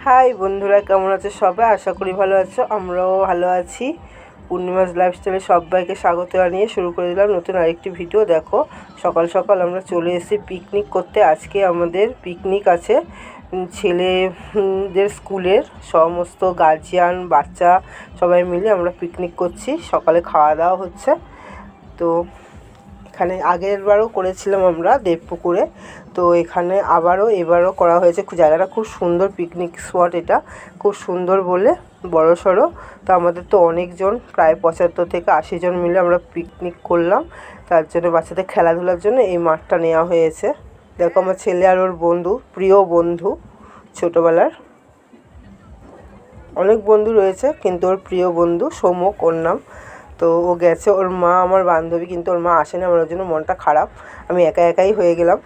High বন্ধুরা, কেমন আছে সবাই? আশা করি ভালো আছো, আমরাও ভালো আছি। পূর্ণিমাস লাইফস্টাইলে সবাইকে স্বাগত জানিয়ে শুরু করে দিলাম নতুন আরেকটি ভিডিও দেখো, সকাল সকাল আমরা চলে এসেছি পিকনিক করতে। আজকে আমাদের পিকনিক আছে ছেলেদের স্কুলের। সমস্ত গার্জিয়ান বাচ্চা সবাই মিলে আমরা পিকনিক করছি। সকালে খাওয়া দাওয়া হচ্ছে। তো এখানে আগের বারও করেছিলাম আমরা দেবপুকুরে। তো এখানে আবারও এবারও করা হয়েছে। জায়গাটা খুব সুন্দর পিকনিক স্পট এটা। খুব সুন্দর বলে বড় সড়ো। তো আমাদের তো অনেকজন, প্রায় পঁচাত্তর থেকে আশি জন মিলে আমরা পিকনিক করলাম। তার জন্য বাচ্চাদের খেলাধুলার জন্য এই মাঠটা নেওয়া হয়েছে। দেখো আমার ছেলে আর ওর বন্ধু, প্রিয় বন্ধু ছোটোবেলার। অনেক বন্ধু রয়েছে, কিন্তু ওর প্রিয় বন্ধু সৌমক, ওর নাম। তো ও গেছে, ওর মা, আমার বান্ধবী, কিন্তু ওর মা আসে না আমার জন্য মনটা খারাপ। আমি একা একাই হয়ে গেলাম।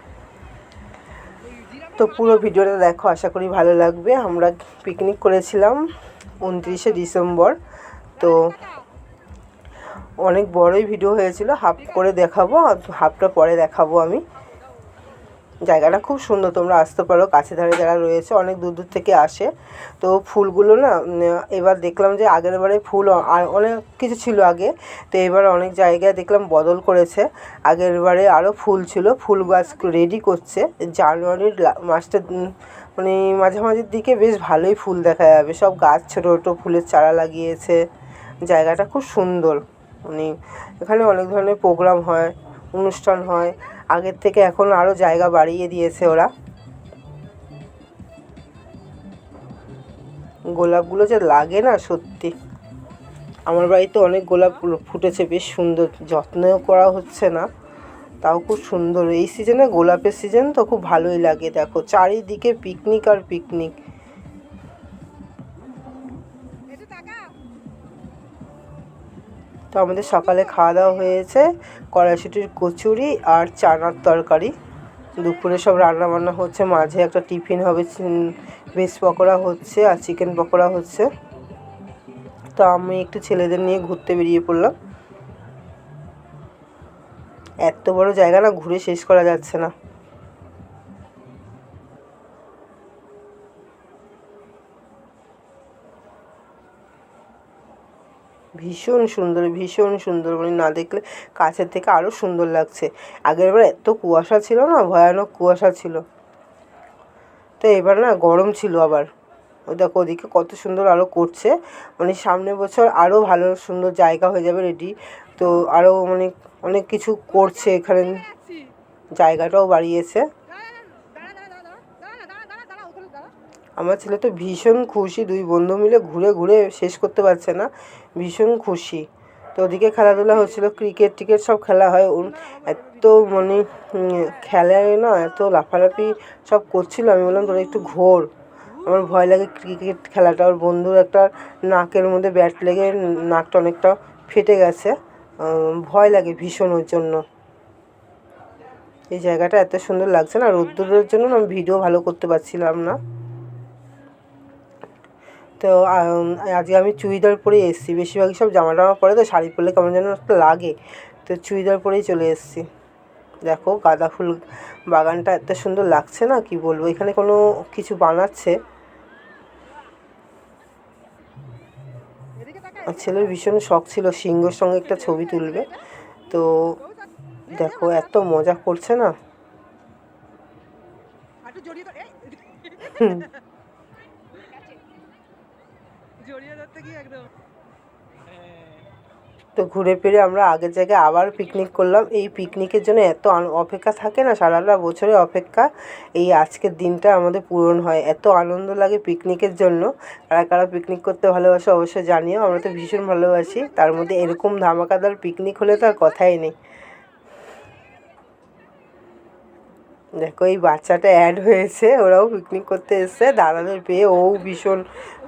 তো পুরো ভিডিওটা দেখো, আশা করি ভালো লাগবে। আমরা পিকনিক করেছিলাম উনত্রিশে ডিসেম্বর। তো অনেক বড়ই ভিডিও হয়েছিল হাফ করে দেখাবো হাফটা পরে দেখাবো আমি। জায়গাটা খুব সুন্দর, তোমরা আসতে পারো। কাছে ধারে যারা রয়েছে, অনেক দূর দূর থেকে আসে। তো ফুলগুলো না এবার দেখলাম যে আগের বারে ফুল আর অনেক কিছু ছিল আগে। তো এবার অনেক জায়গায় দেখলাম বদল করেছে। আগের বারে আরও ফুল ছিল, ফুল গাছ রেডি করছে। জানুয়ারির মাসটা মানে মাঝামাঝির দিকে বেশ ভালোই ফুল দেখা যাবে। সব গাছ ছোটো ছোটো ফুলের চারা লাগিয়েছে। জায়গাটা খুব সুন্দর। মানে এখানে অনেক ধরনের প্রোগ্রাম হয়। অনুষ্ঠান হয়। আগের থেকে এখন আরও জায়গা বাড়িয়ে দিয়েছে ওরা। গোলাপগুলো যে লাগে না সত্যি। আমার বাড়িতে অনেক গোলাপ ফুটেছে, বেশ সুন্দর। যত্নও করা হচ্ছে না, তাও খুব সুন্দর। এই সিজনে গোলাপের সিজন তো খুব ভালোই লাগে, দেখো। চারিদিকে পিকনিক আর পিকনিক তো আমাদের সকালে খাওয়া দাওয়া হয়েছে, কড়াইশুটির কচুরি আর চানার তরকারি। দুপুরে সব রান্না বান্না হচ্ছে, মাঝে একটা টিফিন হবে ভেজ পকোড়া হচ্ছে আর চিকেন পকোড়া হচ্ছে। তো আমি একটু ছেলেদের নিয়ে ঘুরতে বেরিয়ে পড়লাম। এত বড় জায়গা না, ঘুরে শেষ করা যাচ্ছে না। ভীষণ সুন্দর ভীষণ সুন্দর। মানে না দেখলে কাছের থেকে আরও সুন্দর লাগছে। আগের বার এত কুয়াশা ছিল না? ভয়ানক কুয়াশা ছিল। তো এবার না গরম ছিল আবার। ওই দেখো ওদিকে কত সুন্দর আরও করছে। মানে সামনের বছর আরও ভালো সুন্দর জায়গা হয়ে যাবে রেডি তো আরও মানে অনেক কিছু করছে এখানে। জায়গাটাও বাড়িয়েছে। আমার ছেলে তো ভীষণ খুশি, দুই বন্ধু মিলে ঘুরে ঘুরে শেষ করতে পারছে না, ভীষণ খুশি। তো ওদিকে খেলাধুলা হচ্ছিল ক্রিকেট টিকেট সব খেলা হয় এত মানে খেলায় না, এত লাফালাফি সব করছিল, আমি বললাম তোরা একটু ঘোর। আমার ভয় লাগে ক্রিকেট খেলাটা, ওর বন্ধুর একটা নাকের মধ্যে ব্যাট লেগে নাকটা অনেকটা ফেটে গেছে ভয় লাগে ভীষণ ওর জন্য। এই জায়গাটা এত সুন্দর লাগছে না, রোদ্দুরের জন্য আমি ভিডিও ভালো করতে পারছিলাম না। তো আজকে আমি চুড়িদার পরে এসেছি। বেশিরভাগই সব জামা টামা পরে তো শাড়ি পরলে কেমন যেন একটা লাগে। তো চুড়িদার পরেই চলে এসেছি। দেখো গাঁদা ফুল বাগানটা এত সুন্দর লাগছে না কি বলব? এখানে কোনো কিছু বানাচ্ছে। আর ছেলের ভীষণ শখ ছিল সিংহর সঙ্গে একটা ছবি তুলবে। তো দেখো এত মজা করছে না? একটু তো ঘুরে ফিরে আমরা আগের জায়গায় আবার পিকনিক করলাম। এই পিকনিকের জন্য এত অপেক্ষা থাকে না, সারাটা বছরের অপেক্ষা। এই আজকের দিনটা আমাদের পূরণ হয়। এত আনন্দ লাগে পিকনিকের জন্য। কারা কারা পিকনিক করতে ভালোবাসে অবশ্যই জানিও। আমরা তো ভীষণ ভালোবাসি। তার মধ্যে এরকম ধামাকাদার পিকনিক হলে তো আর কথাই নেই। দেখো এই বাচ্চাটা অ্যাড হয়েছে। ওরাও পিকনিক করতে এসছে। দাদাদের পেয়ে ও ভীষণ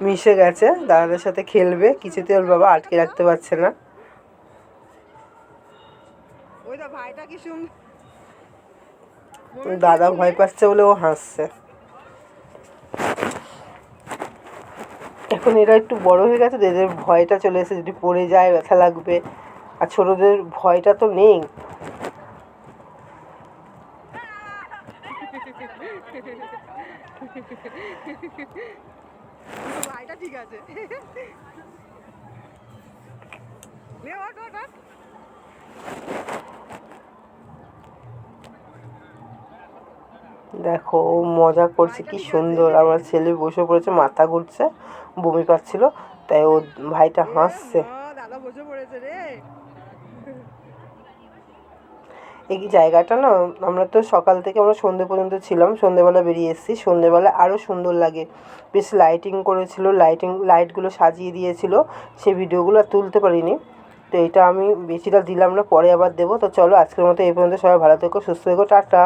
মিশে গেছে। দাদাদের সাথে খেলবে। কিছুতে ওর বাবা আটকে রাখতে পারছে না। দাদা ভয় পাচ্ছে বলে ও হাসছে। এখন এরা একটু বড় হয়ে গেছে এদের ভয়টা চলে এসেছে। যদি পড়ে যায় ব্যথা লাগবে। আর ছোটদের ভয়টা তো নেই কিন্তু ভাইটা ঠিক আছে। দেখো ও মজা করছে কি সুন্দর। আমার ছেলে বসে পড়েছে মাথা ঘুরছে বমি পাচ্ছিল তাই ও ভাইটা হাসছে। দাদা বসে পড়েছে রে। এই জায়গাটা না, আমরা তো সকাল থেকে আমরা সন্ধে পর্যন্ত ছিলাম, সন্ধেবেলা বেরিয়ে এসেছি। সন্ধেবেলা আরও সুন্দর লাগে। বেশ লাইটিং করেছিল লাইটিং লাইটগুলো সাজিয়ে দিয়েছিল। সে ভিডিওগুলো আর তুলতে পারিনি। তো এটা আমি বেশিটা দিলাম না, পরে আবার দেবো। তো চলো আজকের মতো এই পর্যন্ত সবাই ভালো থেকো, সুস্থ থেকো, টাটা।